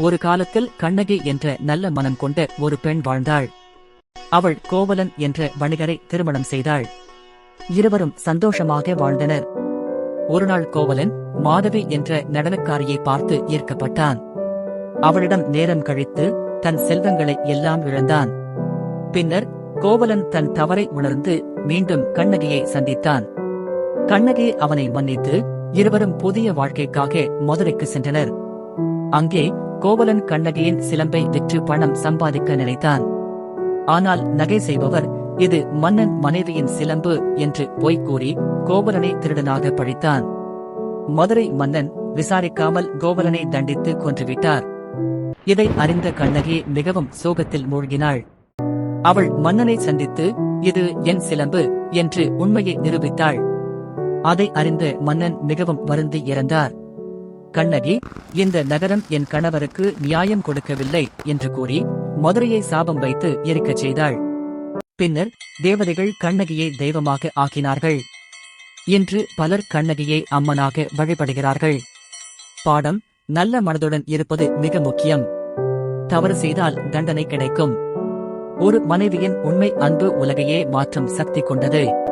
ஒரு காலத்தில் கண்ணகி என்ற நல்ல மனம் கொண்ட ஒரு பெண் வாழ்ந்தாள். அவள் கோவலன் என்ற வணிகரை திருமணம் செய்தாள். இருவரும் சந்தோஷமாக வாழ்ந்தனர். ஒருநாள் கோவலன் மாதவி என்ற நடனக்காரியை பார்த்து ஈர்க்கப்பட்டான் அவளிடம் நேரம் கழித்து தன் செல்வங்களை எல்லாம் இழந்தான். பின்னர் கோவலன் தன் தவறை உணர்ந்து மீண்டும் கண்ணகியை சந்தித்தான். கண்ணகி அவனை மன்னித்து இருவரும் புதிய வாழ்க்கைக்காக மதுரைக்கு சென்றனர். அங்கே கோவலன் கண்ணகியின் சிலம்பை விற்று பணம் சம்பாதிக்க நினைத்தான். ஆனால் நகை செய்பவர் இது மன்னன் மனைவியின் சிலம்பு என்று பொய் கூறி கோவலனை திருடனாக பழித்தான். மதுரை மன்னன் விசாரிக்காமல் கோவலனை தண்டித்து கொன்றுவிட்டார். இதை அறிந்த கண்ணகி மிகவும் சோகத்தில் மூழ்கினாள். அவள் மன்னனை சந்தித்து இது என் சிலம்பு என்று உண்மையை நிரூபித்தாள். அதை அறிந்த மன்னன் மிகவும் வருந்தி இறந்தார். கண்ணகி இந்த நகரம் என் கணவருக்கு நியாயம் கொடுக்கவில்லை என்று கூறி மதுரையை சாபம் வைத்து எரிக்கச் செய்தாள். பின்னர் தேவதைகள் கண்ணகியை தெய்வமாக ஆக்கினார்கள். இன்று பலர் கண்ணகியை அம்மனாக வழிபடுகிறார்கள். பாடம் நல்ல மனதுடன் இருப்பது மிக முக்கியம். தவறு செய்தால் தண்டனை கிடைக்கும். ஒரு மனைவியின் உண்மை அன்பு உலகையே மாற்றும் சக்தி கொண்டது.